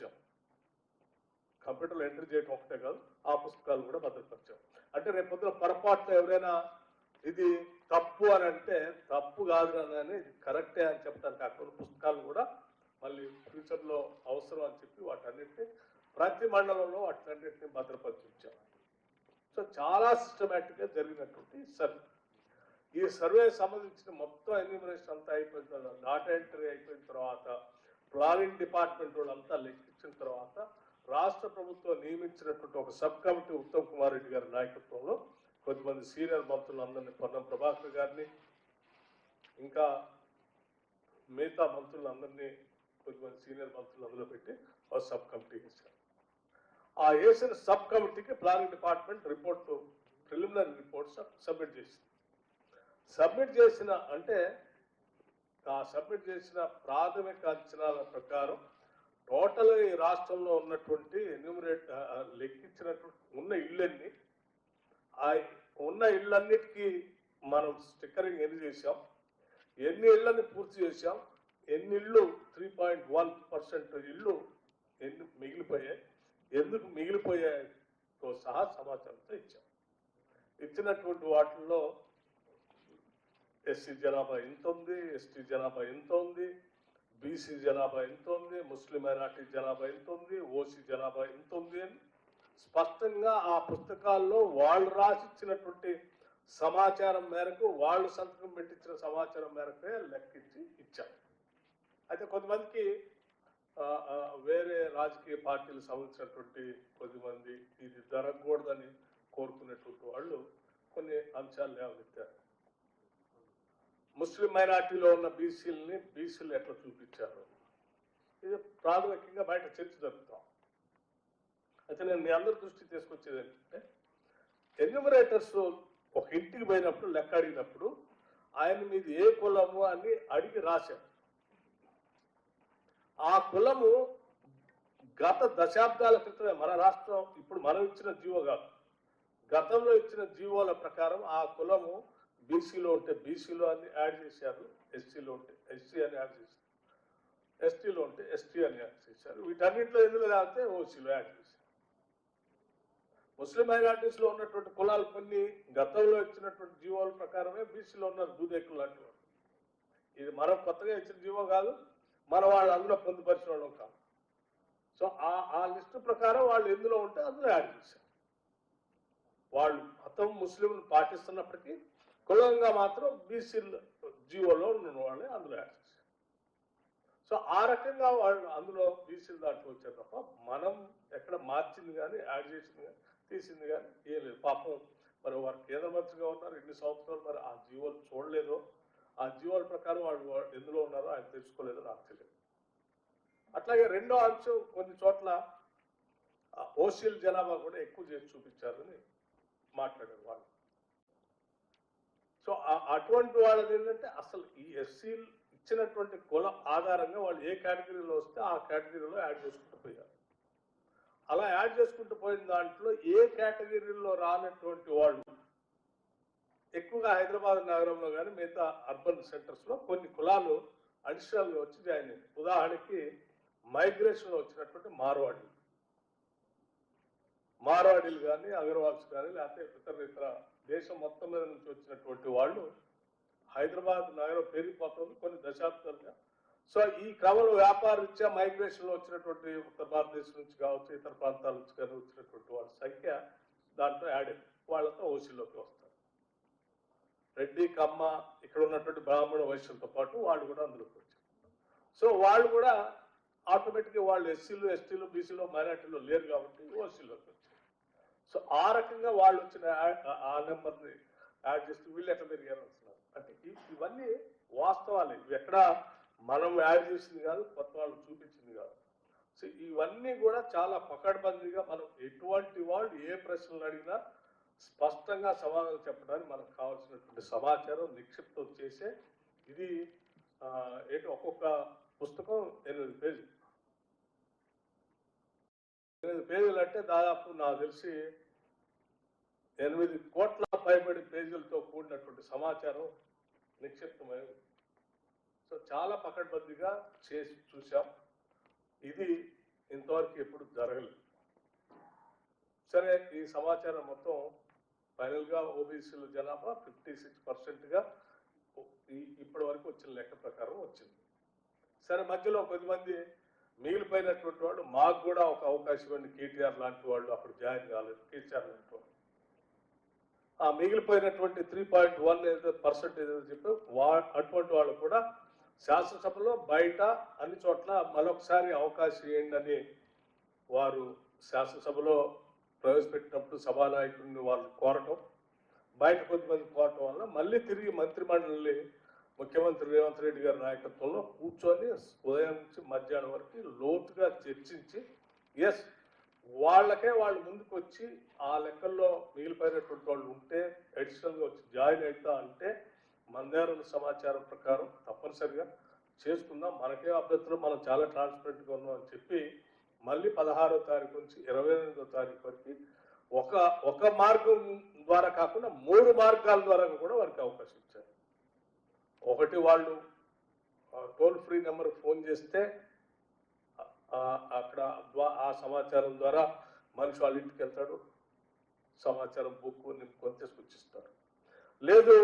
భద్రపరిచాం కంప్యూటర్లో ఎంట్రీ చేయడం ఒకటే కాదు ఆ పుస్తకాలు కూడా భద్రపరిచాం అంటే రేపు పొద్దున పొరపాటులో ఎవరైనా ఇది తప్పు అని అంటే తప్పు కాదు అని ఇది కరెక్టే అని చెప్తాను అక్కడ పుస్తకాలు కూడా మళ్ళీ ఫ్యూచర్లో అవసరం అని చెప్పి వాటన్నిటిని ప్రతి మండలంలో వాటన్నిటిని భద్రపరిచించాం సో చాలా సిస్టమేటిక్గా జరిగినటువంటి సర్వే. ఈ సర్వే సంబంధించిన మొత్తం ఎన్యూమరేషన్ అంతా అయిపోయిన తర్వాత డాటా ఎంట్రీ అయిపోయిన తర్వాత ప్లానింగ్ డిపార్ట్మెంట్ వాళ్ళంతా ఇచ్చిన తర్వాత రాష్ట్ర ప్రభుత్వం నియమించినటువంటి ఒక సబ్ కమిటీ ఉత్తమ్ కుమార్ రెడ్డి గారి నాయకత్వంలో కొద్దిమంది సీనియర్ మంత్రులు అందరినీ పొన్నం ప్రభాకర్ గారిని ఇంకా మిగతా మంత్రులందరినీ కొద్దిమంది సీనియర్ మంత్రులు అందులో పెట్టి ఒక సబ్ కమిటీ వేశారు ఆ వేసిన సబ్ కమిటీకి planning department report preliminary report submit చేసింది. సబ్మిట్ చేసిన అంటే ఆ సబ్మిట్ చేసిన ప్రాథమిక అంచనాల ప్రకారం టోటల్ ఈ రాష్ట్రంలో ఉన్నటువంటి ఎన్యూమరేట్ లెక్కించినటువంటి ఉన్న ఇళ్ళన్నీ ఆ ఉన్న ఇళ్ళన్నిటికీ మనం స్టిక్కరింగ్ ఎన్ని చేశాం? ఎన్ని ఇళ్ళని పూర్తి చేసాం ఎన్ని ఇళ్ళు? త్రీ పాయింట్ వన్ పర్సెంట్ ఇళ్ళు ఎన్ని మిగిలిపోయాయి? ఎందుకు మిగిలిపోయాయితో సహా సమాచారంతో ఇచ్చాం. ఇచ్చినటువంటి వాటిల్లో ఎస్సీ జనాభా ఎంత ఉంది ఎస్టీ జనాభా ఎంత ఉంది బీసీ జనాభా ఎంత ఉంది? ముస్లిం మైనార్టీ జనాభా ఎంత ఉంది? ఓసీ జనాభా ఎంత ఉంది అని స్పష్టంగా ఆ పుస్తకాల్లో వాళ్ళు రాసిచ్చినటువంటి సమాచారం మేరకు వాళ్ళు సంతకం పెట్టించిన సమాచారం మేరకే లెక్కించి ఇచ్చారు. అయితే కొంతమందికి వేరే రాజకీయ పార్టీలు సంబంధించినటువంటి కొద్దిమంది ఇది జరగకూడదని కోరుకునేటువంటి వాళ్ళు కొన్ని అంశాలు లేవనెత్తారు. ముస్లిం మైనార్టీలో ఉన్న బీసీలని బీసీలు ఎట్లా చూపించారు? ఇది ప్రాథమికంగా బయట చర్చ జరుపుతాం అయితే నేను మీ అందరి దృష్టి తీసుకొచ్చేది ఏంటంటే ఎన్యూమరేటర్స్ ఒక ఇంటికి పోయినప్పుడు లెక్క అడిగినప్పుడు ఆయన మీది ఏ కులము అని అడిగి రాశారు. ఆ కులము గత దశాబ్దాల క్రితమే మన రాష్ట్రం ఇప్పుడు మనం ఇచ్చిన జీవో కాదు గతంలో ఇచ్చిన జీవోల ప్రకారం ఆ కులము బీసీలో ఉంటే బీసీలో అని యాడ్ చేశారు ఎస్సీలో ఉంటే ఎస్సీ అని యాడ్ చేశారు ఎస్టీలో ఉంటే ఎస్టీ అని యాడ్ చేశారు. వీటన్నింటిలో ఎందులో లేకపోతే ఓసీలో యాడ్ చేశారు. ముస్లిం మైనార్టీస్లో ఉన్నటువంటి కులాలు కొన్ని గతంలో ఇచ్చినటువంటి జీవోల ప్రకారమే బీసీలో ఉన్నారు దూదేకులు లాంటి ఇది మనం కొత్తగా ఇచ్చిన జీవో కాదు మన వాళ్ళు అందులో పొందుపరిచిన వాళ్ళం కాదు. సో ఆ ఆ లిస్టు ప్రకారం వాళ్ళు ఎందులో ఉంటే అందులో యాడ్ చేశారు. వాళ్ళు మతం ముస్లింలు పాటిస్తున్నప్పటికీ కులంగా మాత్రం బీసీ జీవోలో ఉన్న వాళ్ళే అందులో యాడ్ చేశారు. సో ఆ రకంగా వాళ్ళు అందులో బీసీలు దాంట్లో వచ్చారు తప్ప మనం ఎక్కడ మార్చింది కానీ యాడ్ చేసింది కానీ తీసింది కానీ ఏం లేదు. పాపం మరి వారు కేంద్ర మంత్రిగా ఉన్నారు ఇన్ని సంవత్సరాలు మరి ఆ జీవోలు చూడలేదు. ఆ జీవోల ప్రకారం వాళ్ళు ఎందులో ఉన్నారో ఆయన తెలుసుకోలేదో నాకు తెలియదు. అట్లాగే రెండో అంశం కొన్ని చోట్ల ఓసీల్ జనాభా కూడా ఎక్కువ చేసి చూపించారని మాట్లాడారు వాళ్ళు. అటువంటి వాళ్ళది ఏంటంటే అసలు ఈ ఎస్సీలు ఇచ్చినటువంటి కుల ఆధారంగా వాళ్ళు ఏ కేటగిరీలో వస్తే ఆ కేటగిరీలో యాడ్ చేసుకుంటూ పోయారు. అలా యాడ్ చేసుకుంటూ పోయిన దాంట్లో ఏ కేటగిరీలో రానటువంటి వాళ్ళు ఎక్కువగా హైదరాబాద్ నగరంలో కానీ మిగతా అర్బన్ సెంటర్స్లో కొన్ని కులాలు అడిషనల్ వచ్చి జాయిన్ అయ్యాయి. ఉదాహరణకి మైగ్రేషన్లో వచ్చినటువంటి మార్వాడీలు. మార్వాడీలు కానీ అగర్వాల్స్ కానీ లేకపోతే ఇతర ఇతర దేశం మొత్తం మీద నుంచి వచ్చినటువంటి వాళ్ళు హైదరాబాద్ నగరం పెరిగిపోతుంది కొన్ని దశాబ్దాలుగా. సో ఈ క్రమంలో వ్యాపార రీత్యా మైగ్రేషన్లో వచ్చినటువంటి ఉత్తర భారతదేశం నుంచి కావచ్చు ఇతర ప్రాంతాల నుంచి కానీ వచ్చినటువంటి వాళ్ళ సంఖ్య దాంట్లో యాడ్ వాళ్ళతో ఓసీలోకి వస్తారు. రెడ్డి కమ్మ ఇక్కడ ఉన్నటువంటి బ్రాహ్మణ వైశ్యులతో పాటు వాళ్ళు కూడా అందులోకి వచ్చారు. సో వాళ్ళు కూడా ఆటోమేటిక్గా వాళ్ళు ఎస్సీలు ఎస్టీలు బీసీలో మైనార్టీలో లేరు కాబట్టి ఓసీలోకి వచ్చారు. సో ఆ రకంగా వాళ్ళు వచ్చిన ఆ- ఆ- నెంబర్ని యాడ్ చేస్తూ వీళ్ళు ఎట్లా పెరిగారు అంటున్నారు అంటే ఇవన్నీ వాస్తవాలు. ఇవి ఎక్కడ మనం యాడ్ చేసింది కాదు కొత్త వాళ్ళు చూపించింది కాదు. సో ఇవన్నీ కూడా చాలా పకడ్బందీగా మనం ఎటువంటి వాళ్ళు ఏ ప్రశ్నలు అడిగినా స్పష్టంగా సమాధానం చెప్పడానికి మనకు కావాల్సినటువంటి సమాచారం నిక్షిప్తం చేసే ఇది ఏంటి ఒక్కొక్క పుస్తకం ఎనిమిది పేజీ ఎనిమిది పేజీలు అంటే దాదాపు నాకు తెలిసి ఎనిమిది కోట్ల పైబడి పేజీలతో కూడినటువంటి సమాచారం నిక్షిప్తమై సో చాలా పకడ్బందీగా చేసి చూసాం ఇది ఇంతవరకు ఎప్పుడు జరగలేదు. సరే ఈ సమాచారం మొత్తం ఫైనల్గా ఓబీసీల జనాభా ఫిఫ్టీ సిక్స్ పర్సెంట్గా ఇప్పటి వరకు వచ్చిన లెక్క ప్రకారం వచ్చింది. సరే మధ్యలో కొద్దిమంది మిగిలిపోయినటువంటి వాళ్ళు మాకు కూడా ఒక అవకాశం ఇవ్వండి కేటీఆర్ లాంటి వాళ్ళు అప్పుడు జాయిన్ కాలేదు. కేసీఆర్ లాంటి వాళ్ళు ఆ మిగిలిపోయినటువంటి త్రీ పాయింట్ వన్ ఏదో పర్సెంట్ ఏదో చెప్పి వా అటువంటి వాళ్ళు కూడా శాసనసభలో బయట అన్ని చోట్ల మరొకసారి అవకాశం ఇవ్వండి వారు శాసనసభలో ప్రవేశపెట్టినప్పుడు సభానాయకుడిని వాళ్ళు కోరటం బయట కొద్దిమంది కోరటం వల్ల మళ్ళీ తిరిగి మంత్రిమండలి ముఖ్యమంత్రి రేవంత్ రెడ్డి గారి నాయకత్వంలో కూర్చొని ఉదయం నుంచి మధ్యాహ్నం వరకు లోతుగా చర్చించి ఎస్ వాళ్ళకే వాళ్ళు ముందుకు వచ్చి ఆ లెక్కల్లో మిగిలిపోయినటువంటి వాళ్ళు ఉంటే అడిషనల్గా వచ్చి జాయిన్ అవుతా అంటే మందేరుల సమాచారం ప్రకారం తప్పనిసరిగా చేసుకుందాం. మనకే అభ్యర్థులు మనం చాలా ట్రాన్స్పరెంట్గా ఉన్నాం అని చెప్పి మళ్ళీ పదహారో తారీఖు నుంచి ఇరవై ఎనిమిదో తారీఖు వరకు ఒక ఒక మార్గం ద్వారా కాకుండా మూడు మార్గాల ద్వారా కూడా వారికి అవకాశం ఇచ్చారు. ఒకటి వాళ్ళు టోల్ ఫ్రీ నెంబర్ ఫోన్ చేస్తే అక్కడ ఆ సమాచారం ద్వారా మనిషి వాళ్ళ ఇంటికి వెళ్తాడు సమాచారం బుక్ నింపుకొని తీసుకొచ్చిస్తారు లేదు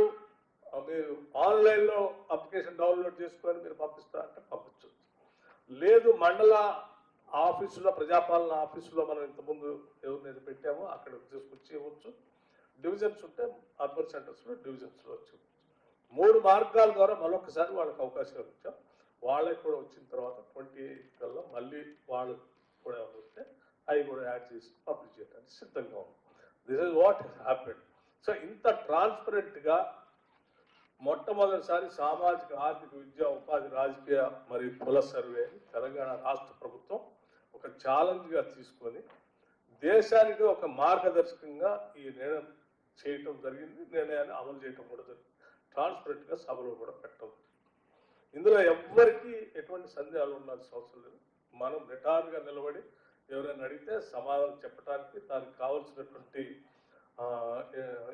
మీరు ఆన్లైన్లో అప్లికేషన్ డౌన్లోడ్ చేసుకొని మీరు పంపిస్తారంటే పంపించవచ్చు లేదు మండల ఆఫీసులో ప్రజాపాలన ఆఫీసులో మనం ఇంతకుముందు ఎవరినైతే పెట్టామో అక్కడ తీసుకొచ్చి ఇవ్వచ్చు డివిజన్స్ ఉంటే అర్బన్ సెంటర్స్లో డివిజన్స్లో వచ్చి ఇవ్వచ్చు. మూడు మార్గాల ద్వారా మరొకసారి వాళ్ళకి అవకాశం ఇచ్చాం. వాళ్ళకి కూడా వచ్చిన తర్వాత ట్వంటీ ఎయిత్ కల్లా మళ్ళీ వాళ్ళు కూడా వస్తే అవి కూడా యాడ్ చేసి పబ్లిష్ చేయడానికి సిద్ధంగా ఉంది this is what happen so ఇంత ట్రాన్స్పరెంట్గా మొట్టమొదటిసారి సామాజిక ఆర్థిక విద్య ఉపాధి రాజకీయ మరియు కుల సర్వే తెలంగాణ రాష్ట్ర ప్రభుత్వం ఒక ఛాలెంజ్గా తీసుకొని దేశానికి ఒక మార్గదర్శకంగా ఈ నిర్ణయం చేయటం జరిగింది నిర్ణయాన్ని అమలు చేయటం కూడా జరిగింది. ట్రాన్స్పరెంట్గా సభలో కూడా పెట్టవద్దు. ఇందులో ఎవ్వరికీ ఎటువంటి సందేహాలు ఉండాల్సిన అవసరం లేదు. మనం నిటారుగా నిలబడి ఎవరైనా అడిగితే సమాధానం చెప్పడానికి దానికి కావాల్సినటువంటి ఆ,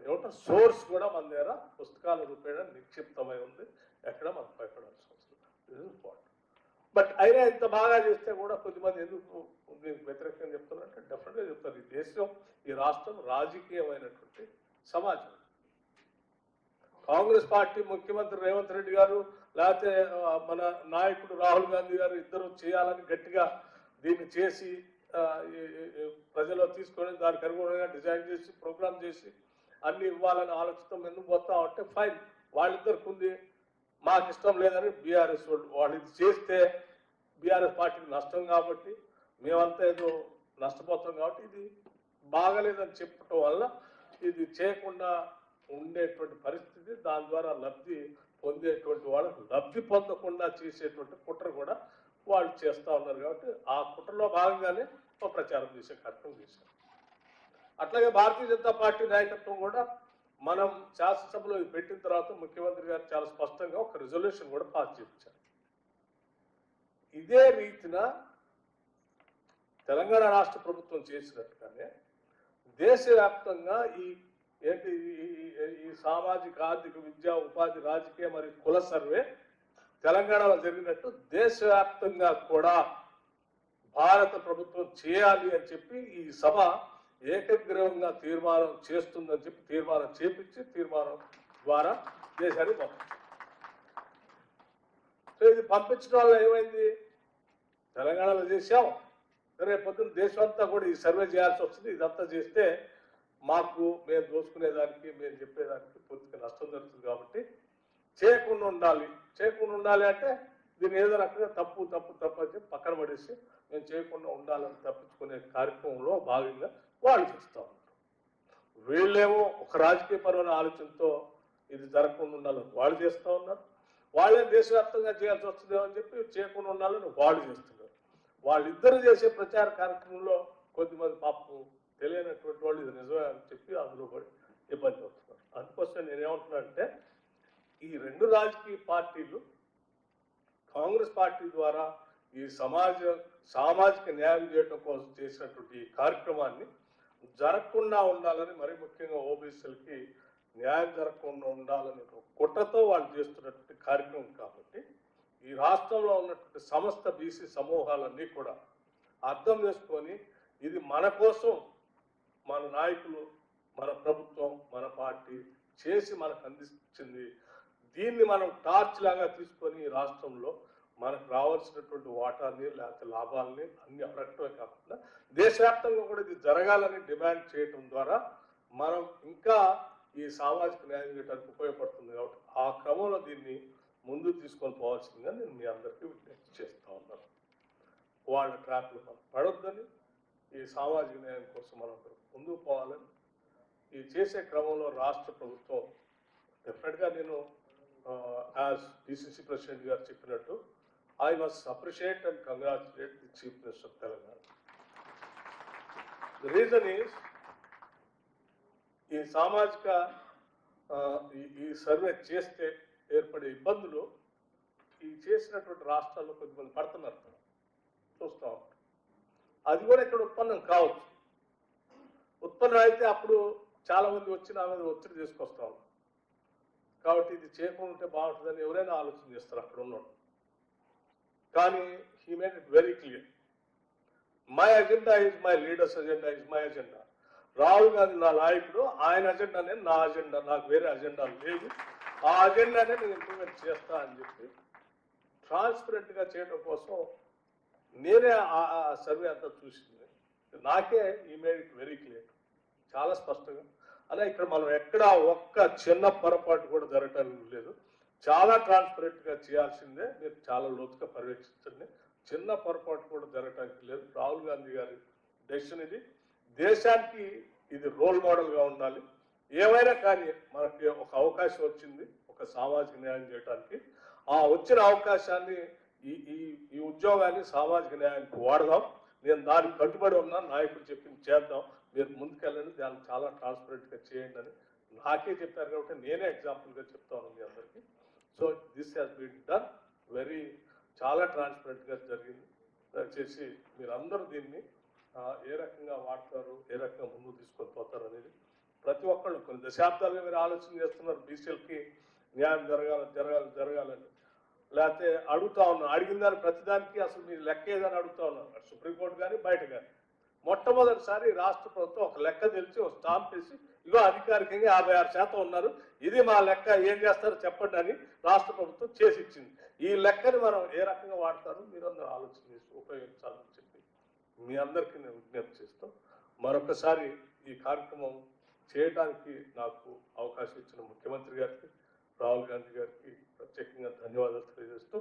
ఏమంటారు సోర్స్ కూడా మన దగ్గర పుస్తకాల రూపేణ నిక్షిప్తమై ఉంది. ఎక్కడ మనం భయపడాల్సిన అవసరం లేదు. ఇంపార్టెంట్ బట్ అయినా ఇంత బాగా చేస్తే కూడా కొద్దిమంది ఎందుకు దీనికి వ్యతిరేకంగా చెప్తున్నారంటే డెఫినెట్గా చెప్తారు. ఈ దేశం ఈ రాష్ట్రం రాజకీయమైనటువంటి సమాజం. కాంగ్రెస్ పార్టీ ముఖ్యమంత్రి రేవంత్ రెడ్డి గారు లేకపోతే మన నాయకుడు రాహుల్ గాంధీ గారు ఇద్దరు చేయాలని గట్టిగా దీన్ని చేసి ప్రజలు ప్రజల్లో తీసుకొని దానికి అనుగుణంగా డిజైన్ చేసి ప్రోగ్రామ్ చేసి అన్ని ఇవ్వాలని ఆలోచిస్తాం. ఎందుకు పోతా ఉంటే ఫైన్ వాళ్ళిద్దరికి ఉంది. మాకు ఇష్టం లేదని బీఆర్ఎస్ వాళ్ళు వాళ్ళు ఇది చేస్తే బీఆర్ఎస్ పార్టీకి నష్టం కాబట్టి మేమంతా ఏదో నష్టపోతాం కాబట్టి ఇది బాగలేదని చెప్పటం వల్ల ఇది చేయకుండా ఉండేటువంటి పరిస్థితి దాని ద్వారా లబ్ధి పొందేటువంటి వాళ్ళకు లబ్ధి పొందకుండా చేసేటువంటి కుట్ర కూడా వాళ్ళు చేస్తూ ఉన్నారు కాబట్టి ఆ కుట్రలో భాగంగానే ఒక ప్రచారం చేసే కార్యక్రమం చేశారు. అట్లాగే భారతీయ జనతా పార్టీ నాయకత్వం కూడా మనం శాసనసభలో పెట్టిన తర్వాత ముఖ్యమంత్రి గారు చాలా స్పష్టంగా ఒక రిజల్యూషన్ కూడా పాస్ చేయించారు. ఇదే రీతిన తెలంగాణ రాష్ట్ర ప్రభుత్వం చేసినట్టుగానే దేశవ్యాప్తంగా ఈ ఏంటి ఈ- ఈ- సామాజిక ఆర్థిక విద్యా ఉపాధి రాజకీయ మరియు కుల సర్వే తెలంగాణలో జరిగినట్టు దేశవ్యాప్తంగా కూడా భారత ప్రభుత్వం చేయాలి అని చెప్పి ఈ సభ ఏకగ్రీవంగా తీర్మానం చేస్తుందని చెప్పి తీర్మానం చేపించి తీర్మానం ద్వారా దేశానికి పంపించారు. సో ఇది పంపించడం వల్ల ఏమైంది? తెలంగాణలో చేసాం రేపు పొద్దున్న దేశం అంతా కూడా ఈ సర్వే చేయాల్సి వస్తుంది. ఇదంతా చేస్తే మాకు మేము దోచుకునేదానికి మేము చెప్పేదానికి పూర్తిగా నష్టం జరుగుతుంది కాబట్టి చేయకుండా ఉండాలి. చేయకుండా ఉండాలి అంటే దీన్ని ఏదో రకంగా తప్పు తప్పు తప్పు అని చెప్పి పక్కన పడేసి మేము చేయకుండా ఉండాలని తప్పించుకునే కార్యక్రమంలో భాగంగా వాళ్ళు చేస్తూ ఉంటారు. వీళ్ళేమో ఒక రాజకీయపరమైన ఆలోచనతో ఇది జరగకుండా ఉండాలని వాళ్ళు చేస్తూ ఉన్నారు. వాళ్ళే దేశవ్యాప్తంగా చేయాల్సి వస్తుందేమో అని చెప్పి చేయకుండా ఉండాలని వాళ్ళు చేస్తున్నారు. వాళ్ళిద్దరు చేసే ప్రచార కార్యక్రమంలో కొద్దిమంది పాపం తెలియనటువంటి వాళ్ళు ఇది నిజమే అని చెప్పి అందులో పడి ఇబ్బంది అవుతున్నారు అందుకోసం నేనేమంటున్నా అంటే ఈ రెండు రాజకీయ పార్టీలు కాంగ్రెస్ పార్టీ ద్వారా ఈ సమాజ సామాజిక న్యాయం చేయడం కోసం చేసినటువంటి ఈ కార్యక్రమాన్ని జరగకుండా ఉండాలని మరి ముఖ్యంగా ఓబీసీలకి న్యాయం జరగకుండా ఉండాలని ఒక కుట్రతో వాళ్ళు చేస్తున్నటువంటి కార్యక్రమం కాబట్టి ఈ రాష్ట్రంలో ఉన్నటువంటి సమస్త బీసీ సమూహాలన్నీ కూడా అర్థం చేసుకొని ఇది మన కోసం మన నాయకులు మన ప్రభుత్వం మన పార్టీ చేసి మనకు అందించింది. దీన్ని మనం టార్చ్ లాగా తీసుకొని రాష్ట్రంలో మనకు రావాల్సినటువంటి వాటాన్ని లేకపోతే లాభాలని అన్ని అడగటమే కాకుండా దేశవ్యాప్తంగా కూడా ఇది జరగాలని డిమాండ్ చేయటం ద్వారా మనం ఇంకా ఈ సామాజిక న్యాయం చేయడానికి ఉపయోగపడుతుంది కాబట్టి ఆ క్రమంలో దీన్ని ముందు తీసుకొని పోవాల్సిందిగా నేను మీ అందరికీ విజ్ఞప్తి చేస్తా ఉన్నాను. వాళ్ళ ట్రాప్లు మనం పడొద్దని ఈ సామాజిక న్యాయం కోసం మనం ముందుకు పోవాలని ఈ చేసే క్రమంలో రాష్ట్ర ప్రభుత్వం డెఫినెట్గా నేను యాజ్ డిసిసి ప్రెసిడెంట్ గారు చెప్పినట్టు I must appreciate and congratulate the chief minister Telangana the reason is ఈ సామాజిక ఈ- ఈ సర్వే చేస్తే ఏర్పడే ఇబ్బందులు ఈ చేసినటువంటి రాష్ట్రాల్లో కొద్దిమంది పడుతున్నారు. చూస్తూ ఉంటాం. అది కూడా ఇక్కడ ఉత్పన్నం కావచ్చు. ఉత్పన్నం అయితే అప్పుడు చాలా మంది వచ్చి నా మీద ఒత్తిడి తీసుకొస్తాం కాబట్టి ఇది చేయకుండా ఉంటే బాగుంటుందని ఎవరైనా ఆలోచన చేస్తారు అక్కడ ఉన్నాడు కానీ he made it very clear my agenda is my leader's agenda is my agenda Rahul Gandhi నా నాయకుడు ఆయన అజెండానే నా అజెండా నాకు వేరే అజెండా లేదు. ఆ అజెండానే నేను ఇంప్లిమెంట్ చేస్తా అని చెప్పి ట్రాన్స్పరెంట్గా చేయడం కోసం నేనే ఆ సర్వే అంతా చూసింది. నాకే ఈ మేడ్ ఇట్ వెరీ క్లియర్ చాలా స్పష్టంగా. అలా ఇక్కడ మనం ఎక్కడ ఒక్క చిన్న పొరపాటు కూడా జరగటానికి లేదు. చాలా ట్రాన్స్పరెంట్గా చేయాల్సిందే. మీరు చాలా లోతుగా పర్యవేక్షించండి. చిన్న పొరపాటు కూడా జరగటానికి లేదు. రాహుల్ గాంధీ గారి డెసిషన్ ఇది. దేశానికి ఇది రోల్ మోడల్గా ఉండాలి. ఏమైనా కానీ మనకి ఒక అవకాశం వచ్చింది. ఒక సామాజిక న్యాయం చేయడానికి ఆ వచ్చిన అవకాశాన్ని ఈ ఈ ఈ ఉద్యోగాన్ని సామాజిక న్యాయానికి వాడదాం. నేను దానికి కట్టుబడి ఉన్నా నాయకుడు చెప్పింది చేద్దాం. మీరు ముందుకెళ్ళండి దాన్ని చాలా ట్రాన్స్పరెంట్గా చేయండి అని నాకే చెప్పారు కాబట్టి నేనే ఎగ్జాంపుల్గా చెప్తాను మీ అందరికీ. So this has been done very చాలా ట్రాన్స్పరెంట్గా జరిగింది. దయచేసి మీరందరూ దీన్ని ఏ రకంగా వాడతారు ఏ రకంగా ముందుకు తీసుకొని పోతారు అనేది ప్రతి ఒక్కళ్ళు కొన్ని దశాబ్దాలుగా మీరు ఆలోచన చేస్తున్నారు. బీసీలకి న్యాయం జరగాలి జరగాలి జరగాలని. లేకపోతే అడుగుతా ఉన్నాను అడిగిన దాని ప్రతిదానికి అసలు మీరు లెక్క ఏదని అడుగుతా ఉన్నాను సుప్రీంకోర్టు కానీ బయట కానీ మొట్టమొదటిసారి రాష్ట్ర ప్రభుత్వం ఒక లెక్క తెలిసి ఒక స్టాంప్ వేసి ఇగో అధికారికంగా యాభై ఆరు శాతం ఉన్నారు. ఇది మా లెక్క ఏం చేస్తారో చెప్పండి అని రాష్ట్ర ప్రభుత్వం చేసి ఇచ్చింది ఈ లెక్కని మనం ఏ రకంగా వాడతారో? మీరందరూ ఆలోచన చేసి ఉపయోగించాలని చెప్పి మీ అందరికీ నేను విజ్ఞప్తి చేస్తూ మరొకసారి ఈ కార్యక్రమం చేయడానికి నాకు అవకాశం ఇచ్చిన ముఖ్యమంత్రి గారికి రాహుల్ గాంధీ గారికి ప్రత్యేకంగా ధన్యవాదాలు తెలియజేస్తూ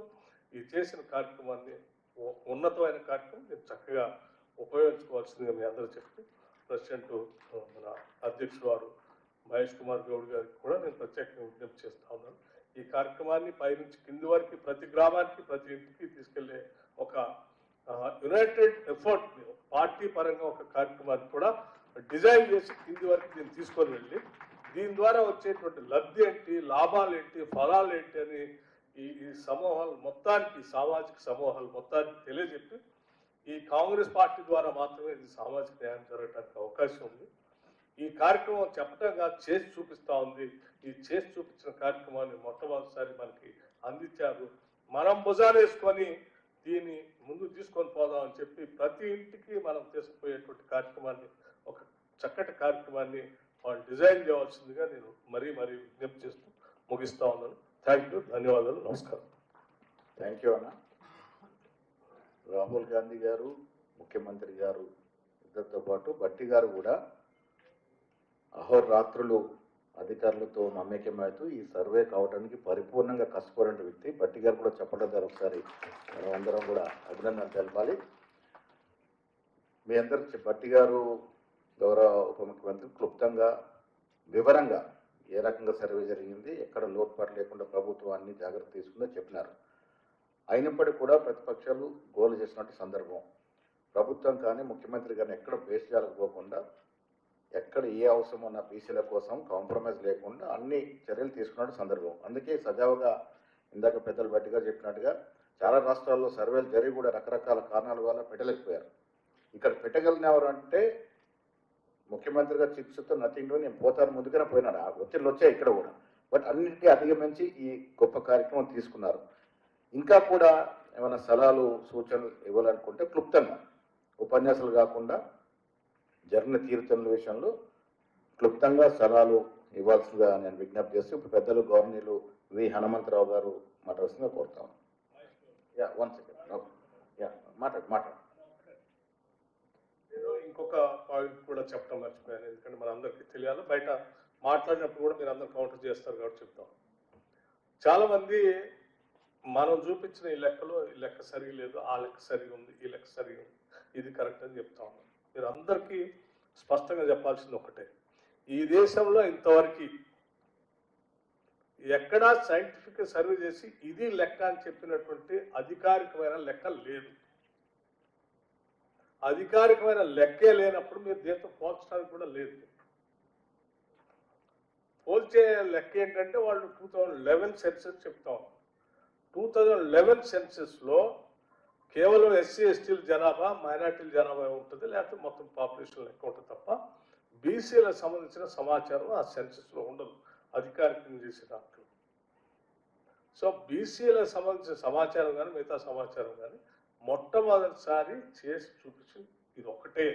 ఈ చేసిన కార్యక్రమాన్ని ఉన్నతమైన కార్యక్రమం. నేను చక్కగా ఉపయోగించుకోవాల్సిందిగా మీ అందరూ చెప్పి ప్రెసిడెంట్ మన అధ్యక్షుడు వారు మహేష్ కుమార్ గౌడ్ గారికి కూడా నేను ప్రత్యేకంగా విజ్ఞప్తి చేస్తా ఉన్నాను. ఈ కార్యక్రమాన్ని పైనుంచి కింది వరకు ప్రతి గ్రామానికి ప్రతి ఇంటికి తీసుకెళ్ళే ఒక యునైటెడ్ ఎఫర్ట్ పార్టీ పరంగా ఒక కార్యక్రమాన్ని కూడా డిజైన్ చేసి కింది వరకు నేను తీసుకొని వెళ్ళి దీని ద్వారా వచ్చేటువంటి లబ్ధి ఏంటి లాభాలు ఏంటి ఫలాలు ఏంటి అని ఈ ఈ సమూహాలు మొత్తానికి సామాజిక సమూహాలు మొత్తానికి తెలియజెప్పి ఈ కాంగ్రెస్ పార్టీ ద్వారా మాత్రమే ఇది సామాజిక న్యాయం జరగడానికి అవకాశం ఉంది. ఈ కార్యక్రమం చెప్పడం కాదు చేసి చూపిస్తూ ఉంది. ఈ చేసి చూపించిన కార్యక్రమాన్ని మొట్టమొదటిసారి మనకి అందించారు. మనం భుజాలేసుకొని దీన్ని ముందు తీసుకొని పోదాం అని చెప్పి ప్రతి ఇంటికి మనం తీసుకుపోయేటువంటి కార్యక్రమాన్ని ఒక చక్కటి కార్యక్రమాన్ని వాళ్ళు డిజైన్ చేయవలసిందిగా నేను మరీ మరీ విజ్ఞప్తి చేస్తూ ముగిస్తా ఉన్నాను. థ్యాంక్ యూ ధన్యవాదాలు. నమస్కారం. థ్యాంక్ యూ అన్న రాహుల్ గాంధీ గారు ముఖ్యమంత్రి గారు ఇద్దరితో పాటు భట్టి గారు కూడా అహోరాత్రులు అధికారులతో మమేకమవుతూ ఈ సర్వే కావడానికి పరిపూర్ణంగా కష్టపడిన వ్యక్తి. భట్టి గారు కూడా చెప్పడం గారు ఒకసారి మనం అందరం కూడా అభినందనలు తెలపాలి. మీ అందరికి భట్టి గారు గౌరవ ఉప ముఖ్యమంత్రి క్లుప్తంగా వివరంగా ఏ రకంగా సర్వే జరిగింది ఎక్కడ లోటుపాటు లేకుండా ప్రభుత్వం అన్ని జాగ్రత్త తీసుకుందో చెప్పినారు. అయినప్పటికీ కూడా ప్రతిపక్షాలు గోలు చేసినట్టు సందర్భం. ప్రభుత్వం కానీ ముఖ్యమంత్రి కానీ ఎక్కడ బేస్ చేయకపోకుండా ఎక్కడ ఏ అవసరం ఉన్న బీసీల కోసం కాంప్రమైజ్ లేకుండా అన్ని చర్యలు తీసుకున్నట్టు సందర్భం. అందుకే సజావుగా ఇందాక పెద్దలు బట్టిగా చెప్పినట్టుగా చాలా రాష్ట్రాల్లో సర్వేలు జరిగి కూడా రకరకాల కారణాల వల్ల పెట్టలేకపోయారు. ఇక్కడ పెట్టగలిగినవారు అంటే ముఖ్యమంత్రిగా చికిత్సతో నథింగ్లో నేను పోతాను ముందుగానే పోయినాడు. ఆ ఒత్తిళ్ళు వచ్చాయి ఇక్కడ కూడా. బట్ అన్నిటికీ అధిగమించి ఈ గొప్ప కార్యక్రమం తీసుకున్నారు. ఇంకా కూడా ఏమైనా సలహాలు సూచనలు ఇవ్వాలనుకుంటే క్లుప్తంగా ఉపన్యాసాలు కాకుండా జరిగిన తీరుతెన్నుల విషయంలో క్లుప్తంగా సలహాలు ఇవ్వాల్సిందిగా నేను విజ్ఞప్తి చేస్తూ ఇప్పుడు పెద్దలు గవర్నీలు వి. హనుమంతరావు గారు మాట్లాడుతుందిగా కోరుతాను యా వన్ సెకండ్ యా మాట్లాడు మాట్లాడు. నేను ఇంకొక పాయింట్ కూడా చెప్పడం మర్చిపోయాను. ఎందుకంటే మన అందరికీ తెలియాలి. బయట మాట్లాడినప్పుడు కూడా మీరు అందరు కౌంటర్ చేస్తారు కాబట్టి చెప్తాం. చాలా మంది మనం చూపించిన ఈ లెక్కలో ఈ లెక్క సరిగా లేదు ఆ లెక్క సరిగా ఉంది ఈ లెక్క సరిగా ఉంది. ఇది కరెక్ట్ అని చెప్తా ఉన్నాం. మీరు అందరికీ స్పష్టంగా చెప్పాల్సింది ఒకటే. ఈ దేశంలో ఇంతవరకు ఎక్కడా సైంటిఫిక్ సర్వే చేసి ఇది లెక్క అని చెప్పినటువంటి అధికారికమైన లెక్క లేదు. అధికారికమైన లెక్కే లేనప్పుడు మీరు దీంతో పోల్చడానికి కూడా లేదు. పోల్చే లెక్క ఏంటంటే వాళ్ళు టూ థౌజండ్ లెవెన్ సెన్సెస్ చెప్తా ఉన్నారు. టూ థౌజండ్ లెవెన్ సెన్సెస్లో కేవలం ఎస్సీ ఎస్టీల జనాభా మైనార్టీల జనాభా ఉంటుంది లేకపోతే మొత్తం పాపులేషన్ లెక్క ఉంటుంది తప్ప బీసీలకు సంబంధించిన సమాచారం ఆ సెన్సెస్లో ఉండదు అధికారికంగా చేసే దాంట్లో. సో బీసీలకు సంబంధించిన సమాచారం కానీ మిగతా సమాచారం కానీ మొట్టమొదటిసారి చేసి చూపించింది ఇది ఒకటే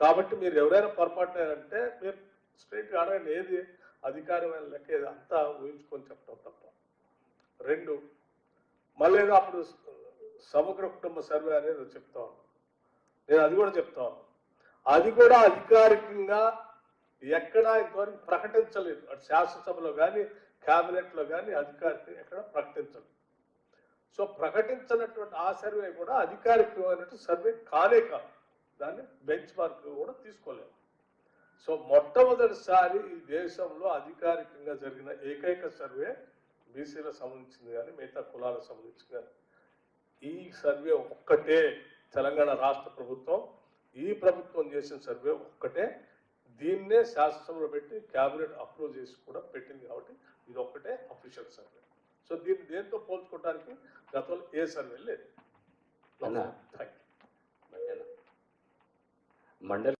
కాబట్టి మీరు ఎవరైనా పొరపాటు అంటే మీరు స్ట్రైట్ అడగండి ఏది అధికారమైన లెక్క ఏది అంతా ఊహించుకొని చెప్పడం తప్ప. రెండు మళ్ళీ అప్పుడు సమగ్ర కుటుంబ సర్వే అనేది చెప్తా నేను అది కూడా చెప్తా అది కూడా అధికారికంగా ఎక్కడా ఇంతవరకు ప్రకటించలేదు. అటు శాసనసభలో కానీ క్యాబినెట్లో కానీ అధికారికంగా ఎక్కడ ప్రకటించలేదు. సో ప్రకటించినటువంటి ఆ సర్వే కూడా అధికారికమైనటువంటి సర్వే కానే కాదు. దాన్ని బెంచ్ మార్క్ కూడా తీసుకోలేము సో మొట్టమొదటిసారి ఈ దేశంలో అధికారికంగా జరిగిన ఏకైక సర్వే బీసీలకు సంబంధించింది కానీ మిగతా కులాలకు సంబంధించింది కానీ ఈ సర్వే ఒక్కటే తెలంగాణ రాష్ట్ర ప్రభుత్వం ఈ ప్రభుత్వం చేసిన సర్వే ఒక్కటే. దీన్నే శాసనసభలో పెట్టి క్యాబినెట్ అప్రూవ్ చేసి కూడా పెట్టింది కాబట్టి ఇది ఒక్కటే అఫీషియల్ సర్వే. సో దీన్ని దేంతో పోల్చుకోవడానికి గతంలో ఏ సర్వే లేదు. మండల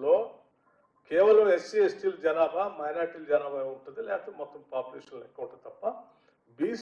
లో కేవలం ఎస్సీ ఎస్టీల జనాభా మైనార్టీల జనాభా ఉంటుంది లేకపోతే మొత్తం పాపులేషన్ లెక్క ఉంటుంది తప్ప